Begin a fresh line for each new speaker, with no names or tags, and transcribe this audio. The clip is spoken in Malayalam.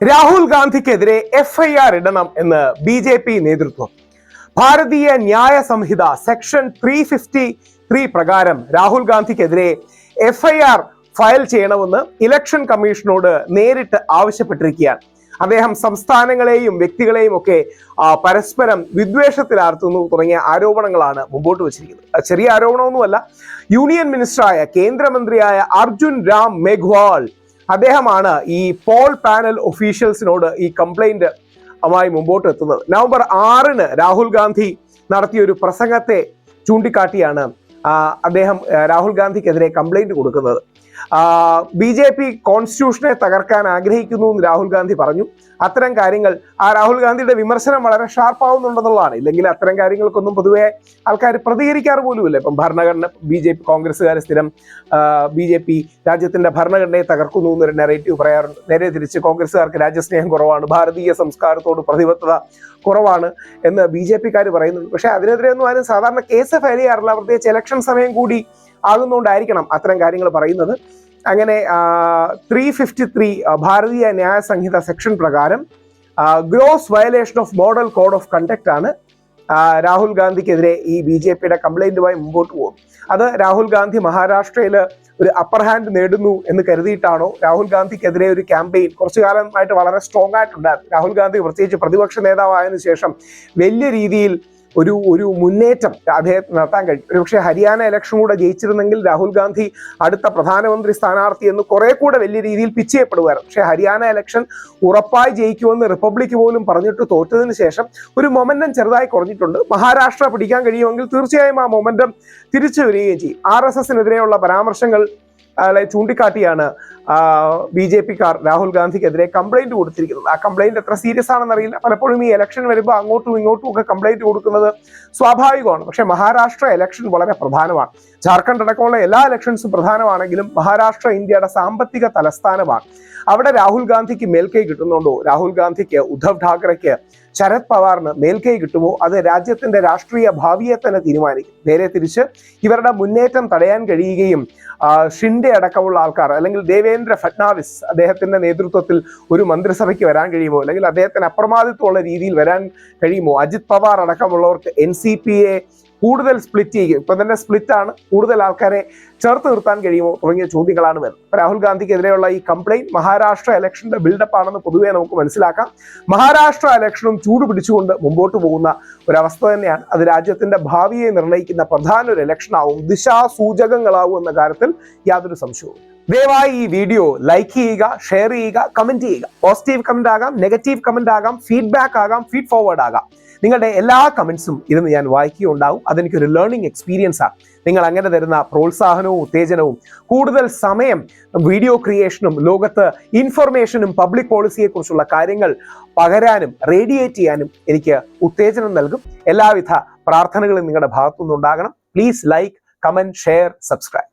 രാഹുൽ ഗാന്ധിക്കെതിരെ എഫ് ഐ ആർ ഇടണം എന്ന് ബി ജെ പി നേതൃത്വം. Bharatiya Nyaya Sanhita section three fifty three പ്രകാരം രാഹുൽ ഗാന്ധിക്കെതിരെ എഫ് ഐ ആർ ഫയൽ ചെയ്യണമെന്ന് ഇലക്ഷൻ കമ്മീഷനോട് നേരിട്ട് ആവശ്യപ്പെട്ടിരിക്കുകയാണ്. അദ്ദേഹം സംസ്ഥാനങ്ങളെയും വ്യക്തികളെയും ഒക്കെ പരസ്പരം വിദ്വേഷത്തിലാർത്തുന്നു തുടങ്ങിയ ആരോപണങ്ങളാണ് മുമ്പോട്ട് വച്ചിരിക്കുന്നത്. ചെറിയ ആരോപണമൊന്നുമല്ല. യൂണിയൻ മിനിസ്റ്ററായ കേന്ദ്രമന്ത്രിയായ അർജുൻ രാം മേഘ്വാൾ അദ്ദേഹമാണ് ഈ പോൾ പാനൽ ഒഫീഷ്യൽസിനോട് ഈ കംപ്ലൈന്റ് മായി മുമ്പോട്ട് എത്തുന്നത് നവംബർ ആറിന് രാഹുൽ ഗാന്ധി നടത്തിയ ഒരു പ്രസംഗത്തെ ചൂണ്ടിക്കാട്ടിയാണ് അദ്ദേഹം രാഹുൽ ഗാന്ധിക്കെതിരെ കംപ്ലൈന്റ് കൊടുക്കുന്നത്. ബി ജെ പി കോൺസ്റ്റിറ്റ്യൂഷനെ തകർക്കാൻ ആഗ്രഹിക്കുന്നു എന്ന് രാഹുൽ ഗാന്ധി പറഞ്ഞു. അത്തരം കാര്യങ്ങൾ ആ രാഹുൽ ഗാന്ധിയുടെ വിമർശനം വളരെ ഷാർപ്പാവുന്നുണ്ടെന്നുള്ളതാണ്. ഇല്ലെങ്കിൽ അത്തരം കാര്യങ്ങൾക്കൊന്നും പൊതുവെ ആൾക്കാർ പ്രതികരിക്കാറ് പോലുമില്ല. ഇപ്പം ഭരണഘടന ബി ജെ പി കോൺഗ്രസ്സുകാർ സ്ഥിരം ബി ജെ പി രാജ്യത്തിന്റെ ഭരണഘടനയെ തകർക്കുന്നു എന്നൊരു നെറേറ്റീവ് പറയാറുണ്ട്. നേരെ തിരിച്ച് കോൺഗ്രസ്സുകാർക്ക് രാജ്യസ്നേഹം കുറവാണ് ഭാരതീയ സംസ്കാരത്തോട് പ്രതിബദ്ധത കുറവാണ് എന്ന് ബി ജെ പിക്കാർ പറയുന്നുണ്ട്. പക്ഷേ അതിനെതിരെ ഒന്നും ആരും സാധാരണ കേസ് ഫയൽ ചെയ്യാറില്ല. പ്രത്യേകിച്ച് ഇലക്ഷൻ സമയം കൂടി ആകുന്നതുകൊണ്ടായിരിക്കണം അത്തരം കാര്യങ്ങൾ പറയുന്നത്. അങ്ങനെ three fifty three Bharatiya Nyaya Sanhita section പ്രകാരം gross violation of model code of conduct ആണ് രാഹുൽ ഗാന്ധിക്കെതിരെ ഈ ബി ജെ പിയുടെ കംപ്ലൈന്റുമായി മുമ്പോട്ട് പോകും അത് രാഹുൽ ഗാന്ധി മഹാരാഷ്ട്രയിൽ ഒരു അപ്പർ ഹാൻഡ് നേടുന്നു എന്ന് കരുതിയിട്ടാണോ രാഹുൽ ഗാന്ധിക്കെതിരെ ഒരു ക്യാമ്പയിൻ കുറച്ചു കാലമായിട്ട് വളരെ സ്ട്രോങ് ആയിട്ടുണ്ടായിരുന്നു രാഹുൽ ഗാന്ധി പ്രത്യേകിച്ച് പ്രതിപക്ഷ നേതാവായതിനു ശേഷം വലിയ രീതിയിൽ ഒരു ഒരു മുന്നേറ്റം അദ്ദേഹത്തിന് നടത്താൻ കഴിയും. ഒരുപക്ഷെ ഹരിയാന ഇലക്ഷൻ കൂടെ ജയിച്ചിരുന്നെങ്കിൽ രാഹുൽ ഗാന്ധി അടുത്ത പ്രധാനമന്ത്രി സ്ഥാനാർത്ഥി എന്ന് കുറെ കൂടെ വലിയ രീതിയിൽ പിച്ച് പക്ഷേ ഹരിയാന ഇലക്ഷൻ ഉറപ്പായി ജയിക്കുമെന്ന് റിപ്പബ്ലിക് പോലും പറഞ്ഞിട്ട് തോറ്റതിന് ശേഷം ഒരു മൊമെന്റം ചെറുതായി കുറഞ്ഞിട്ടുണ്ട്. മഹാരാഷ്ട്ര പിടിക്കാൻ കഴിയുമെങ്കിൽ തീർച്ചയായും ആ മൊമെന്റം തിരിച്ചു വരികയും ചെയ്യും. ആർ എസ് എസിനെതിരെയുള്ള പരാമർശങ്ങൾ ചൂണ്ടിക്കാട്ടിയാണ് ബി ജെ പിക്കാർ രാഹുൽ ഗാന്ധിക്കെതിരെ കംപ്ലൈന്റ് കൊടുത്തിരിക്കുന്നത്. ആ കംപ്ലൈന്റ് എത്ര സീരിയസ് ആണെന്നറിയില്ല പലപ്പോഴും ഈ ഇലക്ഷൻ വരുമ്പോൾ അങ്ങോട്ടും ഇങ്ങോട്ടും ഒക്കെ കംപ്ലൈന്റ് കൊടുക്കുന്നത് സ്വാഭാവികമാണ്. പക്ഷെ മഹാരാഷ്ട്ര ഇലക്ഷൻ വളരെ പ്രധാനമാണ്. ജാർഖണ്ഡ് അടക്കമുള്ള എല്ലാ ഇലക്ഷൻസും പ്രധാനമാണെങ്കിലും മഹാരാഷ്ട്ര ഇന്ത്യയുടെ സാമ്പത്തിക തലസ്ഥാനമാണ്. അവിടെ രാഹുൽ ഗാന്ധിക്ക് മേൽക്കൈ കിട്ടുന്നുണ്ടോ? രാഹുൽ ഗാന്ധിക്ക് ഉദ്ധവ് ഠാക്കറെക്ക് ശരത് പവാറിന് മേൽക്കൈ കിട്ടുമോ? അത് രാജ്യത്തിന്റെ രാഷ്ട്രീയ ഭാവിയെ തന്നെ തീരുമാനിക്കും. നേരെ തിരിച്ച് ഇവരുടെ മുന്നേറ്റം തടയാൻ കഴിയുകയും ഷിൻഡെ അടക്കമുള്ള ആൾക്കാർ അല്ലെങ്കിൽ ദേവേന്ദ്ര ഫട്നാവിസ് അദ്ദേഹത്തിന്റെ നേതൃത്വത്തിൽ ഒരു മന്ത്രിസഭയ്ക്ക് വരാൻ കഴിയുമോ? അല്ലെങ്കിൽ അദ്ദേഹത്തിന് അപ്രമാദിത്വമുള്ള രീതിയിൽ വരാൻ കഴിയുമോ? അജിത് പവാർ അടക്കമുള്ളവർക്ക് എൻ സി പി എ കൂടുതൽ സ്പ്ലിറ്റ് ചെയ്യും. ഇപ്പൊ തന്നെ സ്പ്ലിറ്റ് ആണ്. കൂടുതൽ ആൾക്കാരെ ചേർത്ത് നിർത്താൻ കഴിയുമോ തുടങ്ങിയ ചോദ്യങ്ങളാണ് വരുന്നത്. രാഹുൽ ഗാന്ധിക്കെതിരെയുള്ള ഈ കംപ്ലൈന്റ് മഹാരാഷ്ട്ര ഇലക്ഷന്റെ ബിൽഡപ്പ് ആണെന്ന് പൊതുവേ നമുക്ക് മനസ്സിലാക്കാം. മഹാരാഷ്ട്ര ഇലക്ഷനും ചൂട് പിടിച്ചുകൊണ്ട് മുമ്പോട്ട് പോകുന്ന ഒരവസ്ഥ തന്നെയാണ്. അത് രാജ്യത്തിന്റെ ഭാവിയെ നിർണയിക്കുന്ന പ്രധാന ഒരു ഇലക്ഷൻ ആവും ദിശാസൂചകങ്ങളാവും എന്ന കാര്യത്തിൽ യാതൊരു സംശയവും ദയവായി ഈ വീഡിയോ ലൈക്ക് ചെയ്യുക ഷെയർ ചെയ്യുക കമന്റ് ചെയ്യുക. പോസിറ്റീവ് കമന്റ് ആകാം നെഗറ്റീവ് കമന്റ് ആകാം ഫീഡ്ബാക്ക് ആകാം ഫീഡ് ഫോർവേഡ് ആകാം. നിങ്ങളുടെ എല്ലാ കമന്റ്സും ഇരുന്ന് ഞാൻ വായിക്കുകയുണ്ടാവും. അതെനിക്കൊരു ലേണിംഗ് എക്സ്പീരിയൻസ് ആണ്. നിങ്ങൾ അങ്ങനെ തരുന്ന പ്രോത്സാഹനവും ഉത്തേജനവും കൂടുതൽ സമയം വീഡിയോ ക്രിയേഷനും ലോകത്ത് ഇൻഫർമേഷനും പബ്ലിക് പോളിസിയെക്കുറിച്ചുള്ള കാര്യങ്ങൾ പകരാനും റേഡിയേറ്റ് ചെയ്യാനും എനിക്ക് ഉത്തേജനം നൽകും. എല്ലാവിധ പ്രാർത്ഥനകളും നിങ്ങളുടെ ഭാഗത്തുനിന്നുണ്ടാകണം. Please like comment share subscribe